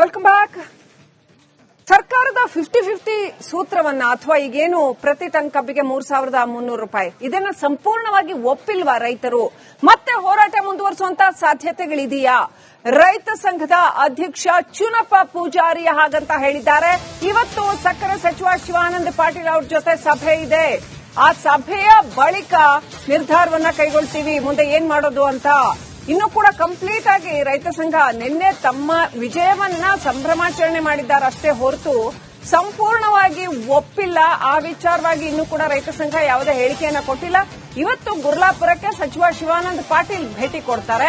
Welcome back ಸರ್ಕಾರದ fifty fifty ಸೂತ್ರವನ್ನ ಅಥವಾ ಈಗೇನು ಪ್ರತಿ ಟನ್ ಕಬ್ಬಿಗೆ ಮೂರ್ ಸಾವಿರದ ಮುನ್ನೂರು ರೂಪಾಯಿ, ಇದನ್ನ ಸಂಪೂರ್ಣವಾಗಿ ಒಪ್ಪಿಲ್ವಾ ರೈತರು? ಮತ್ತೆ ಹೋರಾಟ ಮುಂದುವರಿಸುವಂತ ಸಾಧ್ಯತೆಗಳಿದೆಯಾ? ರೈತ ಸಂಘದ ಅಧ್ಯಕ್ಷ ಚುನಪ್ಪ ಪೂಜಾರಿ ಹಾಗಂತ ಹೇಳಿದ್ದಾರೆ. ಇವತ್ತು ಸಕ್ಕರೆ ಸಚಿವ ಶಿವಾನಂದ ಪಾಟೀಲ್ ಅವ್ರ ಜೊತೆ ಸಭೆ ಇದೆ. ಆ ಸಭೆಯ ಬಳಿಕ ನಿರ್ಧಾರವನ್ನ ಕೈಗೊಳ್ತೀವಿ. ಮುಂದೆ ಏನ್ ಮಾಡೋದು ಅಂತ ಇನ್ನು ಕೂಡ ಕಂಪ್ಲೀಟ್ ಆಗಿ ರೈತ ಸಂಘ ನಿನ್ನೆ ತಮ್ಮ ವಿಜಯವನ್ನ ಸಂಭ್ರಮಾಚರಣೆ ಮಾಡಿದ್ದಾರಷ್ಟೇ ಹೊರತು ಸಂಪೂರ್ಣವಾಗಿ ಒಪ್ಪಿಲ್ಲ. ಆ ವಿಚಾರವಾಗಿ ಇನ್ನೂ ಕೂಡ ರೈತ ಸಂಘ ಯಾವುದೇ ಹೇಳಿಕೆಯನ್ನ ಕೊಟ್ಟಿಲ್ಲ. ಇವತ್ತು ಗುರ್ಲಾಪುರಕ್ಕೆ ಸಚಿವ ಶಿವಾನಂದ ಪಾಟೀಲ್ ಭೇಟಿ ಕೊಡ್ತಾರೆ.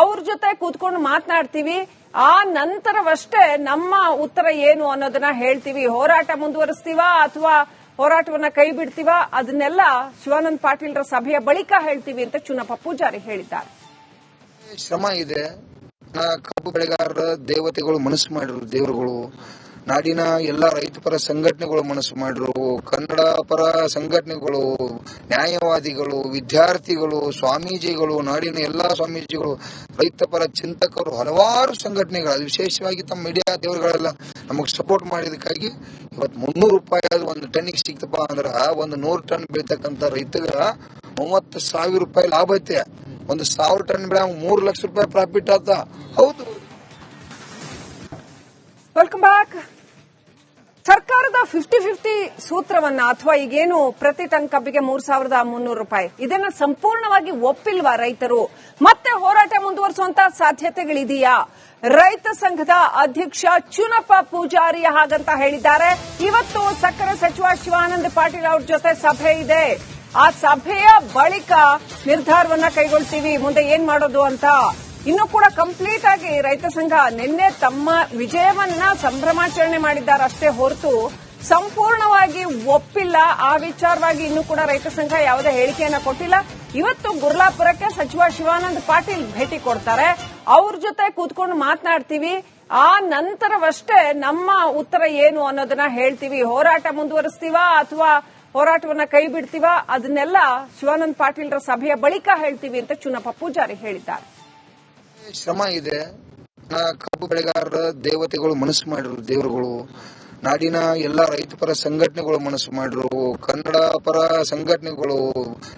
ಅವ್ರ ಜೊತೆ ಕೂತ್ಕೊಂಡು ಮಾತನಾಡ್ತೀವಿ. ಆ ನಂತರವಷ್ಟೇ ನಮ್ಮ ಉತ್ತರ ಏನು ಅನ್ನೋದನ್ನ ಹೇಳ್ತೀವಿ. ಹೋರಾಟ ಮುಂದುವರಿಸ್ತೀವಾ ಅಥವಾ ಹೋರಾಟವನ್ನ ಕೈ ಬಿಡ್ತೀವಾ? ಅದನ್ನೆಲ್ಲ ಶಿವಾನಂದ ಪಾಟೀಲ್ರ ಸಭೆಯ ಬಳಿಕ ಹೇಳ್ತೀವಿ ಅಂತ ಚುನಪ್ಪ ಪೂಜಾರಿ ಹೇಳಿದ್ದಾರೆ. ಶ್ರಮ ಇದೆ. ಕಬ್ಬು ಬೆಳೆಗಾರರ ದೇವತೆಗಳು ಮನಸ್ಸು ಮಾಡಿರು ದೇವರುಗಳು, ನಾಡಿನ ಎಲ್ಲ ರೈತ ಪರ ಸಂಘಟನೆಗಳು ಮನಸ್ಸು ಮಾಡಿರು, ಕನ್ನಡ ಪರ ಸಂಘಟನೆಗಳು, ನ್ಯಾಯವಾದಿಗಳು, ವಿದ್ಯಾರ್ಥಿಗಳು, ಸ್ವಾಮೀಜಿಗಳು, ನಾಡಿನ ಎಲ್ಲಾ ಸ್ವಾಮೀಜಿಗಳು ರೈತ ಪರ ಚಿಂತಕರು, ಹಲವಾರು ಸಂಘಟನೆಗಳು ವಿಶೇಷವಾಗಿ ತಮ್ಮ ಮೀಡಿಯಾ ದೇವರುಗಳೆಲ್ಲ ನಮಗೆ ಸಪೋರ್ಟ್ ಮಾಡಿದಕ್ಕಾಗಿ ಇವತ್ತು ಮುನ್ನೂರು ರೂಪಾಯಿ ಅದು ಒಂದು ಟನ್ನಿಗೆ ಸಿಕ್ತಪ್ಪ ಅಂದ್ರ, ಒಂದು ನೂರು ಟನ್ ಬೆಳಿತಕ್ಕಂತ ರೈತಗ ಮೂವತ್ತು ಸಾವಿರ ರೂಪಾಯಿ ಲಾಭ ಐತೆ. ಒಂದು ಸಾವಿರ ಟನ್ ಬೆಳೆ ಮೂರು ಲಕ್ಷ ರೂಪಾಯಿ ಪ್ರಾಫಿಟ್ ಆತ. ಹೌದು. ವೆಲ್ಕಮ್ ಬ್ಯಾಕ್ ಸರ್ಕಾರದ ಫಿಫ್ಟಿ ಫಿಫ್ಟಿ ಸೂತ್ರವನ್ನ ಅಥವಾ ಈಗೇನು ಪ್ರತಿ ಟನ್ ಕಬ್ಬಿಗೆ ಮೂರ್ ಸಾವಿರದ ಮುನ್ನೂರು ರೂಪಾಯಿ, ಇದನ್ನ ಸಂಪೂರ್ಣವಾಗಿ ಒಪ್ಪಿಲ್ವಾ ರೈತರು? ಮತ್ತೆ ಹೋರಾಟ ಮುಂದುವರಿಸುವಂತ ಸಾಧ್ಯತೆಗಳಿದೆಯಾ? ರೈತ ಸಂಘದ ಅಧ್ಯಕ್ಷ ಚುನಪ್ಪ ಪೂಜಾರಿ ಹಾಗಂತ ಹೇಳಿದ್ದಾರೆ. ಇವತ್ತು ಸಕ್ಕರೆ ಸಚಿವ ಶಿವಾನಂದ ಪಾಟೀಲ್ ಅವ್ರ ಜೊತೆ ಸಭೆ ಇದೆ. ಆ ಸಭೆಯ ಬಳಿಕ ನಿರ್ಧಾರವನ್ನ ಕೈಗೊಳ್ತೀವಿ, ಮುಂದೆ ಏನ್ ಮಾಡೋದು ಅಂತ ಇನ್ನು ಕೂಡ ಕಂಪ್ಲೀಟ್ ಆಗಿ ರೈತ ಸಂಘ ನಿನ್ನೆ ತಮ್ಮ ವಿಜಯವನ್ನ ಸಂಭ್ರಮಾಚರಣೆ ಮಾಡಿದ್ದಾರೆ ಅಷ್ಟೇ ಹೊರತು ಸಂಪೂರ್ಣವಾಗಿ ಒಪ್ಪಿಲ್ಲ. ಆ ವಿಚಾರವಾಗಿ ಇನ್ನೂ ಕೂಡ ರೈತ ಸಂಘ ಯಾವುದೇ ಹೇಳಿಕೆಯನ್ನ ಕೊಟ್ಟಿಲ್ಲ. ಇವತ್ತು ಗುರ್ಲಾಪುರಕ್ಕೆ ಸಚಿವ ಶಿವಾನಂದ ಪಾಟೀಲ್ ಭೇಟಿ ಕೊಡ್ತಾರೆ. ಅವ್ರ ಜೊತೆ ಕೂತ್ಕೊಂಡು ಮಾತನಾಡ್ತೀವಿ. ಆ ನಂತರವಷ್ಟೇ ನಮ್ಮ ಉತ್ತರ ಏನು ಅನ್ನೋದನ್ನ ಹೇಳ್ತೀವಿ. ಹೋರಾಟ ಮುಂದುವರಿಸ್ತೀವಾ ಅಥವಾ ಹೋರಾಟವನ್ನ ಕೈ ಬಿಡ್ತೀವ? ಅದನ್ನೆಲ್ಲ ಶಿವಾನಂದ ಪಾಟೀಲ್ರ ಸಭೆಯ ಬಳಿಕ ಹೇಳ್ತೀವಿ ಅಂತ ಚುನಪ್ಪ ಪೂಜಾರಿ ಹೇಳಿದ್ದಾರೆ. ಶ್ರಮ ಇದೆ. ಕಬ್ಬು ಬೆಳೆಗಾರರ ದೇವತೆಗಳು ಮನಸ್ಸು ಮಾಡಿರು ದೇವರುಗಳು ನಾಡಿನ ಎಲ್ಲ ರೈತ ಪರ ಸಂಘಟನೆಗಳು ಮನಸ್ಸು ಮಾಡಿರು, ಕನ್ನಡ ಪರ ಸಂಘಟನೆಗಳು,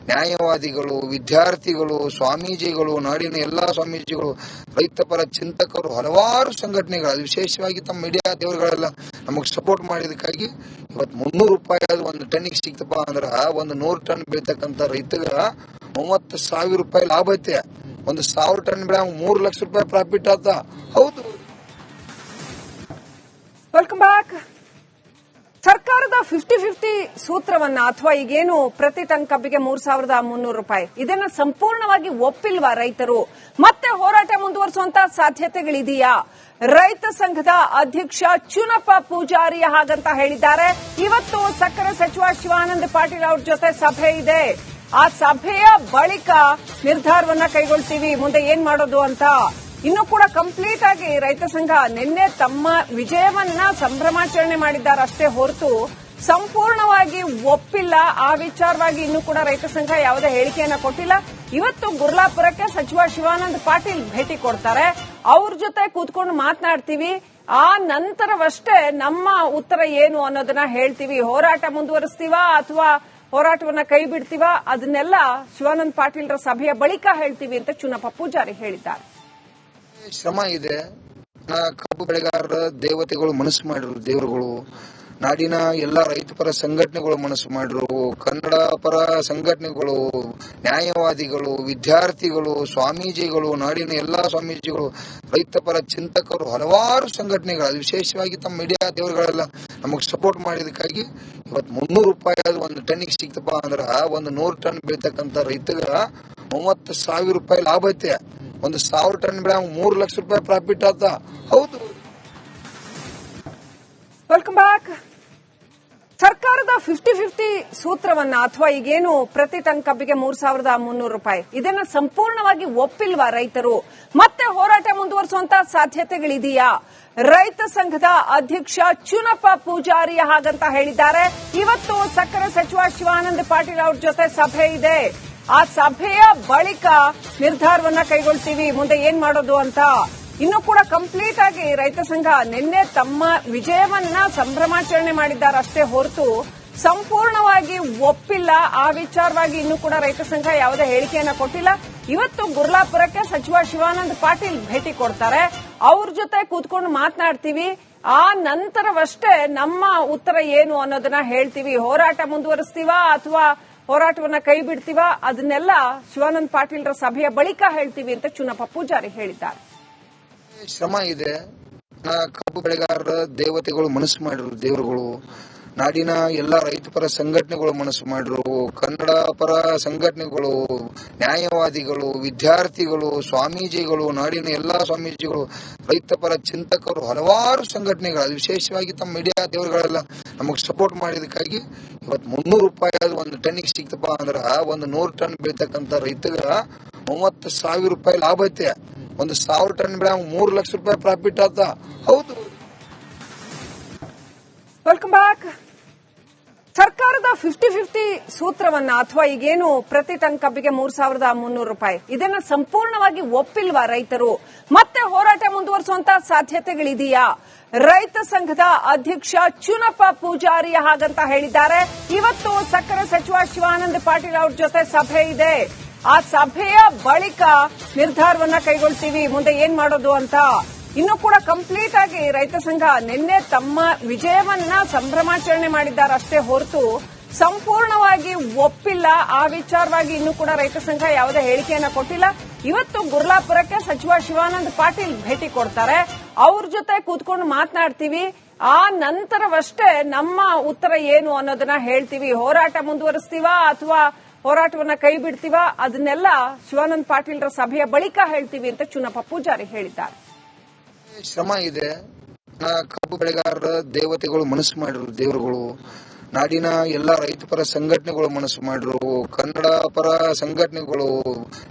ನ್ಯಾಯವಾದಿಗಳು, ವಿದ್ಯಾರ್ಥಿಗಳು, ಸ್ವಾಮೀಜಿಗಳು, ನಾಡಿನ ಎಲ್ಲಾ ಸ್ವಾಮೀಜಿಗಳು ರೈತ ಪರ ಚಿಂತಕರು, ಹಲವಾರು ಸಂಘಟನೆಗಳು ವಿಶೇಷವಾಗಿ ತಮ್ಮ ಮೀಡಿಯಾ ದೇವರುಗಳೆಲ್ಲ ನಮಗೆ ಸಪೋರ್ಟ್ ಮಾಡಿದಕ್ಕಾಗಿ ಇವತ್ತು ಮುನ್ನೂರು ರೂಪಾಯಿ ಅದು ಒಂದು ಟನ್ನಿಗೆ ಸಿಕ್ತಪ್ಪ ಅಂದ್ರೆ ಒಂದು ನೂರು ಟನ್ ಬೀಳ್ತಕ್ಕಂಥ ರೈತಗ ಮೂವತ್ತು ಸಾವಿರ ರೂಪಾಯಿ ಲಾಭ ಐತೆ. ಒಂದು ಸಾವಿರ ಟನ್ ಬೆಳೆ ಮೂರು ಲಕ್ಷ ರೂಪಾಯಿ ಪ್ರಾಫಿಟ್ ಆತ. ಹೌದು. ವೆಲ್ಕಮ್ ಬ್ಯಾಕ್ ಸರ್ಕಾರದ ಫಿಫ್ಟಿ ಫಿಫ್ಟಿ ಸೂತ್ರವನ್ನ ಅಥವಾ ಈಗೇನು ಪ್ರತಿ ಟನ್ ಕಬ್ಬಿಗೆ ಮೂರ್ ಸಾವಿರದ ಮುನ್ನೂರು ರೂಪಾಯಿ, ಇದನ್ನ ಸಂಪೂರ್ಣವಾಗಿ ಒಪ್ಪಿಲ್ವಾ ರೈತರು? ಮತ್ತೆ ಹೋರಾಟ ಮುಂದುವರಿಸುವಂತ ಸಾಧ್ಯತೆಗಳಿದೆಯಾ? ರೈತ ಸಂಘದ ಅಧ್ಯಕ್ಷ ಚುನಪ್ಪ ಪೂಜಾರಿ ಹಾಗಂತ ಹೇಳಿದ್ದಾರೆ. ಇವತ್ತು ಸಕ್ಕರೆ ಸಚಿವ ಶಿವಾನಂದ ಪಾಟೀಲ್ ಅವ್ರ ಜೊತೆ ಸಭೆ ಇದೆ. ಆ ಸಭೆಯ ಬಳಿಕ ನಿರ್ಧಾರವನ್ನ ಕೈಗೊಳ್ತೀವಿ. ಮುಂದೆ ಏನ್ ಮಾಡೋದು ಅಂತ ಇನ್ನು ಕೂಡ ಕಂಪ್ಲೀಟ್ ಆಗಿ ರೈತ ಸಂಘ ನಿನ್ನೆ ತಮ್ಮ ವಿಜಯವನ್ನ ಸಂಭ್ರಮಾಚರಣೆ ಮಾಡಿದ್ದಾರಷ್ಟೇ ಹೊರತು ಸಂಪೂರ್ಣವಾಗಿ ಒಪ್ಪಿಲ್ಲ. ಆ ವಿಚಾರವಾಗಿ ಇನ್ನೂ ಕೂಡ ರೈತ ಸಂಘ ಯಾವುದೇ ಹೇಳಿಕೆಯನ್ನ ಕೊಟ್ಟಿಲ್ಲ. ಇವತ್ತು ಗುರ್ಲಾಪುರಕ್ಕೆ ಸಚಿವ ಶಿವಾನಂದ ಪಾಟೀಲ್ ಭೇಟಿ ಕೊಡ್ತಾರೆ. ಅವ್ರ ಜೊತೆ ಕೂತ್ಕೊಂಡು ಮಾತನಾಡ್ತೀವಿ. ಆ ನಂತರವಷ್ಟೇ ನಮ್ಮ ಉತ್ತರ ಏನು ಅನ್ನೋದನ್ನ ಹೇಳ್ತೀವಿ. ಹೋರಾಟ ಮುಂದುವರಿಸ್ತೀವಾ ಅಥವಾ ಹೋರಾಟವನ್ನ ಕೈ ಬಿಡ್ತೀವಾ? ಅದನ್ನೆಲ್ಲ ಶಿವಾನಂದ ಪಾಟೀಲ್ರ ಸಭೆಯ ಬಳಿಕ ಹೇಳ್ತೀವಿ ಅಂತ ಚುನಪ್ಪ ಪೂಜಾರಿ ಹೇಳಿದ್ದಾರೆ. ಶ್ರಮ ಇದೆ. ಕಬ್ಬು ಬೆಳೆಗಾರರ ದೇವತೆಗಳು ಮನಸ್ಸು ಮಾಡಿರು, ದೇವರುಗಳು. ನಾಡಿನ ಎಲ್ಲ ರೈತ ಪರ ಸಂಘಟನೆಗಳು ಮನಸ್ಸು ಮಾಡಿರು, ಕನ್ನಡ ಪರ ಸಂಘಟನೆಗಳು, ನ್ಯಾಯವಾದಿಗಳು, ವಿದ್ಯಾರ್ಥಿಗಳು, ಸ್ವಾಮೀಜಿಗಳು, ನಾಡಿನ ಎಲ್ಲಾ ಸ್ವಾಮೀಜಿಗಳು ರೈತ ಪರ ಚಿಂತಕರು, ಹಲವಾರು ಸಂಘಟನೆಗಳು ವಿಶೇಷವಾಗಿ ತಮ್ಮ ಮೀಡಿಯಾ ದೇವರುಗಳೆಲ್ಲ ನಮಗೆ ಸಪೋರ್ಟ್ ಮಾಡಿದಕ್ಕಾಗಿ ಇವತ್ತು ಮುನ್ನೂರು ರೂಪಾಯಿ ಅದು ಒಂದು ಟನ್ನಿಗೆ ಸಿಕ್ತಪ್ಪ ಅಂದ್ರ ಒಂದು ನೂರು ಟನ್ ಬೆಳಿತಕ್ಕಂತ ರೈತಗ ಮೂವತ್ತು ಸಾವಿರ ರೂಪಾಯಿ ಲಾಭ ಐತೆ. ಒಂದು ಸಾವಿರ ಟನ್ ಬೆಳೆ ಮೂರು ಲಕ್ಷ ರೂಪಾಯಿ ಪ್ರಾಫಿಟ್ ಆತ. ಹೌದು. ವೆಲ್ಕಮ್ ಬ್ಯಾಕ್ ಸರ್ಕಾರದ ಫಿಫ್ಟಿ ಫಿಫ್ಟಿ ಸೂತ್ರವನ್ನ ಅಥವಾ ಈಗೇನು ಪ್ರತಿ ಟನ್ ಕಬ್ಬಿಗೆ ಮೂರ್ ಸಾವಿರದ ಮುನ್ನೂರು ರೂಪಾಯಿ, ಇದನ್ನ ಸಂಪೂರ್ಣವಾಗಿ ಒಪ್ಪಿಲ್ವಾ ರೈತರು? ಮತ್ತೆ ಹೋರಾಟ ಮುಂದುವರಿಸುವಂತ ಸಾಧ್ಯತೆಗಳಿದೆಯಾ? ರೈತ ಸಂಘದ ಅಧ್ಯಕ್ಷ ಚುನಪ್ಪ ಪೂಜಾರಿ ಹಾಗಂತ ಹೇಳಿದ್ದಾರೆ. ಇವತ್ತು ಸಕ್ಕರೆ ಸಚಿವ ಶಿವಾನಂದ ಪಾಟೀಲ್ ಅವ್ರ ಜೊತೆ ಸಭೆ ಇದೆ. ಆ ಸಭೆಯ ಬಳಿಕ ನಿರ್ಧಾರವನ್ನ ಕೈಗೊಳ್ತೀವಿ, ಮುಂದೆ ಏನ್ ಮಾಡೋದು ಅಂತ ಇನ್ನು ಕೂಡ ಕಂಪ್ಲೀಟ್ ಆಗಿ ರೈತ ಸಂಘ ನಿನ್ನೆ ತಮ್ಮ ವಿಜಯವನ್ನ ಸಂಭ್ರಮಾಚರಣೆ ಮಾಡಿದ್ದಾರೆ ಅಷ್ಟೇ ಹೊರತು ಸಂಪೂರ್ಣವಾಗಿ ಒಪ್ಪಿಲ್ಲ. ಆ ವಿಚಾರವಾಗಿ ಇನ್ನೂ ಕೂಡ ರೈತ ಸಂಘ ಯಾವುದೇ ಹೇಳಿಕೆಯನ್ನ ಕೊಟ್ಟಿಲ್ಲ. ಇವತ್ತು ಗುರ್ಲಾಪುರಕ್ಕೆ ಸಚಿವ ಶಿವಾನಂದ ಪಾಟೀಲ್ ಭೇಟಿ ಕೊಡ್ತಾರೆ. ಅವ್ರ ಜೊತೆ ಕೂತ್ಕೊಂಡು ಮಾತನಾಡ್ತೀವಿ. ಆ ನಂತರವಷ್ಟೇ ನಮ್ಮ ಉತ್ತರ ಏನು ಅನ್ನೋದನ್ನ ಹೇಳ್ತೀವಿ. ಹೋರಾಟ ಮುಂದುವರಿಸ್ತೀವಾ ಅಥವಾ ಹೋರಾಟವನ್ನ ಕೈ ಬಿಡ್ತೀವ? ಅದನ್ನೆಲ್ಲ ಶಿವಾನಂದ ಪಾಟೀಲ್ರ ಸಭೆಯ ಬಳಿಕ ಹೇಳ್ತೀವಿ ಅಂತ ಚುನಪ್ಪ ಪೂಜಾರಿ ಹೇಳಿದ್ದಾರೆ. ಶ್ರಮ ಇದೆ. ಕಬ್ಬು ಬೆಳೆಗಾರರ ದೇವತೆಗಳು ಮನಸ್ಸು ಮಾಡಿರು ದೇವರುಗಳು ನಾಡಿನ ಎಲ್ಲ ರೈತ ಪರ ಸಂಘಟನೆಗಳು ಮನಸ್ಸು ಮಾಡಿರು, ಕನ್ನಡ ಪರ ಸಂಘಟನೆಗಳು, ನ್ಯಾಯವಾದಿಗಳು, ವಿದ್ಯಾರ್ಥಿಗಳು, ಸ್ವಾಮೀಜಿಗಳು, ನಾಡಿನ ಎಲ್ಲಾ ಸ್ವಾಮೀಜಿಗಳು ರೈತ ಪರ ಚಿಂತಕರು, ಹಲವಾರು ಸಂಘಟನೆಗಳು ವಿಶೇಷವಾಗಿ ತಮ್ಮ ಮೀಡಿಯಾ ದೇವರುಗಳೆಲ್ಲ ನಮಗೆ ಸಪೋರ್ಟ್ ಮಾಡಿದಕ್ಕಾಗಿ ಇವತ್ತು ಮುನ್ನೂರು ರೂಪಾಯಿ ಅದು ಒಂದು ಟನ್ನಿಗೆ ಸಿಕ್ತಪ್ಪ ಅಂದ್ರೆ ಒಂದು ನೂರು ಟನ್ ಬೀಳ್ತಕ್ಕಂಥ ರೈತಗ ಮೂವತ್ತು ಸಾವಿರ ರೂಪಾಯಿ ಲಾಭ ಐತೆ. ಒಂದು ಸಾವಿರ ಟನ್ ಬೆಳೆ ಮೂರು ಲಕ್ಷ ರೂಪಾಯಿ ಪ್ರಾಫಿಟ್ ಆತ. ಹೌದು. ವೆಲ್ಕಮ್ ಬ್ಯಾಕ್ ಸರ್ಕಾರದ ಫಿಫ್ಟಿ ಫಿಫ್ಟಿ ಸೂತ್ರವನ್ನ ಅಥವಾ ಈಗೇನು ಪ್ರತಿ ಟನ್ ಕಬ್ಬಿಗೆ ಮೂರ್ ಸಾವಿರದ ಮುನ್ನೂರು ರೂಪಾಯಿ, ಇದನ್ನ ಸಂಪೂರ್ಣವಾಗಿ ಒಪ್ಪಿಲ್ವಾ ರೈತರು? ಮತ್ತೆ ಹೋರಾಟ ಮುಂದುವರಿಸುವಂತ ಸಾಧ್ಯತೆಗಳಿದೆಯಾ? ರೈತ ಸಂಘದ ಅಧ್ಯಕ್ಷ ಚುನಪ್ಪ ಪೂಜಾರಿ ಹಾಗಂತ ಹೇಳಿದ್ದಾರೆ. ಇವತ್ತು ಸಕ್ಕರೆ ಸಚಿವ ಶಿವಾನಂದ ಪಾಟೀಲ್ ಅವ್ರ ಜೊತೆ ಸಭೆ ಇದೆ. ಆ ಸಭೆಯ ಬಳಿಕ ನಿರ್ಧಾರವನ್ನ ಕೈಗೊಳ್ತೀವಿ. ಮುಂದೆ ಏನ್ ಮಾಡೋದು ಅಂತ ಇನ್ನು ಕೂಡ ಕಂಪ್ಲೀಟ್ ಆಗಿ ರೈತ ಸಂಘ ನಿನ್ನೆ ತಮ್ಮ ವಿಜಯವನ್ನ ಸಂಭ್ರಮಾಚರಣೆ ಮಾಡಿದ್ದಾರೆ ಅಷ್ಟೇ ಹೊರತು ಸಂಪೂರ್ಣವಾಗಿ ಒಪ್ಪಿಲ್ಲ. ಆ ವಿಚಾರವಾಗಿ ಇನ್ನೂ ಕೂಡ ರೈತ ಸಂಘ ಯಾವುದೇ ಹೇಳಿಕೆಯನ್ನ ಕೊಟ್ಟಿಲ್ಲ. ಇವತ್ತು ಗುರ್ಲಾಪುರಕ್ಕೆ ಸಚಿವ ಶಿವಾನಂದ ಪಾಟೀಲ್ ಭೇಟಿ ಕೊಡ್ತಾರೆ. ಅವ್ರ ಜೊತೆ ಕೂತ್ಕೊಂಡು ಮಾತನಾಡ್ತೀವಿ. ಆ ನಂತರವಷ್ಟೇ ನಮ್ಮ ಉತ್ತರ ಏನು ಅನ್ನೋದನ್ನ ಹೇಳ್ತೀವಿ. ಹೋರಾಟ ಮುಂದುವರಿಸ್ತೀವಾ ಅಥವಾ ಹೋರಾಟವನ್ನ ಕೈ ಬಿಡ್ತೀವಾ? ಅದನ್ನೆಲ್ಲ ಶಿವಾನಂದ ಪಾಟೀಲ್ರ ಸಭೆಯ ಬಳಿಕ ಹೇಳ್ತೀವಿ ಅಂತ ಚುನಪ್ಪ ಪೂಜಾರಿ ಹೇಳಿದ್ದಾರೆ. ಶ್ರಮ ಇದೆ. ಕಬ್ಬು ಬೆಳೆಗಾರರ ದೇವತೆಗಳು ಮನಸ್ಸು ಮಾಡಿರು ದೇವರುಗಳು. ನಾಡಿನ ಎಲ್ಲ ರೈತ ಪರ ಸಂಘಟನೆಗಳು ಮನಸ್ಸು ಮಾಡಿರು ಕನ್ನಡ ಪರ ಸಂಘಟನೆಗಳು,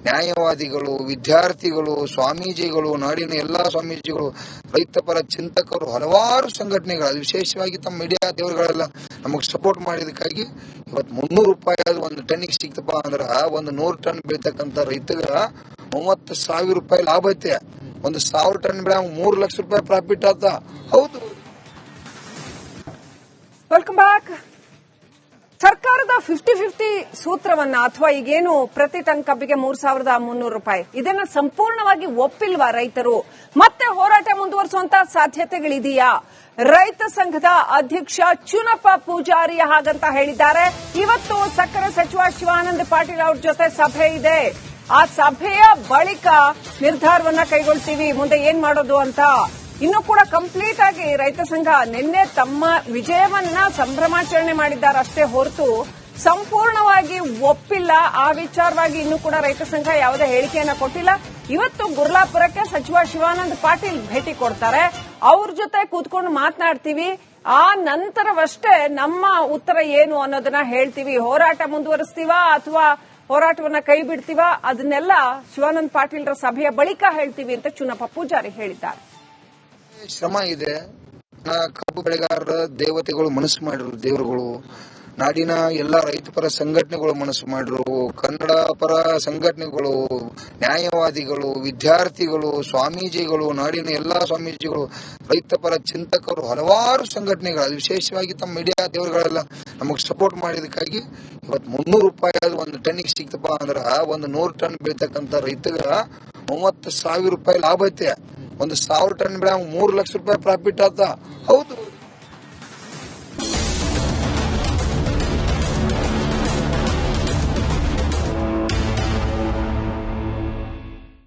ನ್ಯಾಯವಾದಿಗಳು, ವಿದ್ಯಾರ್ಥಿಗಳು, ಸ್ವಾಮೀಜಿಗಳು, ನಾಡಿನ ಎಲ್ಲಾ ಸ್ವಾಮೀಜಿಗಳು ರೈತ ಪರ ಚಿಂತಕರು, ಹಲವಾರು ಸಂಘಟನೆಗಳು. ಅದು ವಿಶೇಷವಾಗಿ ತಮ್ಮ ಮೀಡಿಯಾ ದೇವರುಗಳೆಲ್ಲ ನಮಗೆ ಸಪೋರ್ಟ್ ಮಾಡಿದಕ್ಕಾಗಿ ಇವತ್ತು ಮುನ್ನೂರು ರೂಪಾಯಿ ಅದು ಒಂದು ಟನ್ನಿಗೆ ಸಿಕ್ತಪ್ಪ ಅಂದ್ರ ಒಂದು ನೂರು ಟನ್ ಬೆಳಿತಕ್ಕಂತ ರೈತಗ ಮೂವತ್ತು ಸಾವಿರ ರೂಪಾಯಿ ಲಾಭ ಐತೆ. ಒಂದು ಸಾವಿರ ಟನ್ ಬೆಳೆ ಮೂರು ಲಕ್ಷ ರೂಪಾಯಿ ಪ್ರಾಫಿಟ್ ಆತ. ಹೌದು. ವೆಲ್ಕಮ್ ಬ್ಯಾಕ್ ಸರ್ಕಾರದ ಫಿಫ್ಟಿ ಫಿಫ್ಟಿ ಸೂತ್ರವನ್ನ ಅಥವಾ ಈಗೇನು ಪ್ರತಿ ಟನ್ ಕಬ್ಬಿಗೆ ಮೂರ್ ಸಾವಿರದ ಮುನ್ನೂರು ರೂಪಾಯಿ, ಇದನ್ನ ಸಂಪೂರ್ಣವಾಗಿ ಒಪ್ಪಿಲ್ವಾ ರೈತರು? ಮತ್ತೆ ಹೋರಾಟ ಮುಂದುವರಿಸುವಂತ ಸಾಧ್ಯತೆಗಳಿದೆಯಾ? ರೈತ ಸಂಘದ ಅಧ್ಯಕ್ಷ ಚುನಪ್ಪ ಪೂಜಾರಿ ಹಾಗಂತ ಹೇಳಿದ್ದಾರೆ. ಇವತ್ತು ಸಕ್ಕರೆ ಸಚಿವ ಶಿವಾನಂದ ಪಾಟೀಲ್ ಅವ್ರ ಜೊತೆ ಸಭೆ ಇದೆ. ಆ ಸಭೆಯ ಬಳಿಕ ನಿರ್ಧಾರವನ್ನ ಕೈಗೊಳ್ತೀವಿ, ಮುಂದೆ ಏನ್ ಮಾಡೋದು ಅಂತ ಇನ್ನು ಕೂಡ ಕಂಪ್ಲೀಟ್ ಆಗಿ ರೈತ ಸಂಘ ನಿನ್ನೆ ತಮ್ಮ ವಿಜಯವನ್ನ ಸಂಭ್ರಮಾಚರಣೆ ಮಾಡಿದ್ದಾರಷ್ಟೇ ಹೊರತು ಸಂಪೂರ್ಣವಾಗಿ ಒಪ್ಪಿಲ್ಲ. ಆ ವಿಚಾರವಾಗಿ ಇನ್ನೂ ಕೂಡ ರೈತ ಸಂಘ ಯಾವುದೇ ಹೇಳಿಕೆಯನ್ನ ಕೊಟ್ಟಿಲ್ಲ. ಇವತ್ತು ಗುರ್ಲಾಪುರಕ್ಕೆ ಸಚಿವ ಶಿವಾನಂದ ಪಾಟೀಲ್ ಭೇಟಿ ಕೊಡ್ತಾರೆ. ಅವ್ರ ಜೊತೆ ಕೂತ್ಕೊಂಡು ಮಾತನಾಡ್ತೀವಿ. ಆ ನಂತರವಷ್ಟೇ ನಮ್ಮ ಉತ್ತರ ಏನು ಅನ್ನೋದನ್ನ ಹೇಳ್ತೀವಿ. ಹೋರಾಟ ಮುಂದುವರಿಸ್ತೀವಾ ಅಥವಾ ಹೋರಾಟವನ್ನ ಕೈ ಬಿಡ್ತೀವ? ಅದನ್ನೆಲ್ಲ ಶಿವಾನಂದ ಪಾಟೀಲ್ರ ಸಭೆಯ ಬಳಿಕ ಹೇಳ್ತೀವಿ ಅಂತ ಚುನಪ್ಪ ಪೂಜಾರಿ ಹೇಳಿದ್ದಾರೆ. ಶ್ರಮ ಇದೆ. ಕಬ್ಬು ಬೆಳೆಗಾರರ ದೇವತೆಗಳು ಮನಸ್ಸು ಮಾಡಿರು ದೇವರುಗಳು ನಾಡಿನ ಎಲ್ಲ ರೈತಪರ ಸಂಘಟನೆಗಳು ಮನಸ್ಸು ಮಾಡಿರು, ಕನ್ನಡ ಪರ ಸಂಘಟನೆಗಳು, ನ್ಯಾಯವಾದಿಗಳು, ವಿದ್ಯಾರ್ಥಿಗಳು, ಸ್ವಾಮೀಜಿಗಳು, ನಾಡಿನ ಎಲ್ಲಾ ಸ್ವಾಮೀಜಿಗಳು, ರೈತಪರ ಚಿಂತಕರು, ಹಲವಾರು ಸಂಘಟನೆಗಳು ಅದು ವಿಶೇಷವಾಗಿ ತಮ್ಮ ಮೀಡಿಯಾ ದೇವರುಗಳೆಲ್ಲ ನಮಗೆ ಸಪೋರ್ಟ್ ಮಾಡಿದಕ್ಕಾಗಿ ಇವತ್ತು ಮುನ್ನೂರು ರೂಪಾಯಿ ಅದು ಒಂದು ಟನ್ನಿಗೆ ಸಿಕ್ತಪ್ಪ ಅಂದ್ರೆ ಒಂದು ನೂರು ಟನ್ ಬೆಳೀತಕ್ಕಂಥ ರೈತಗ ಮೂವತ್ತು ಸಾವಿರ ರೂಪಾಯಿ ಲಾಭ ಐತೆ. ಒಂದು ಸಾವಿರ ಟನ್ ಬೆಳೆ ಮೂರು ಲಕ್ಷ ರೂಪಾಯಿ ಪ್ರಾಫಿಟ್ ಆತ. ಹೌದು.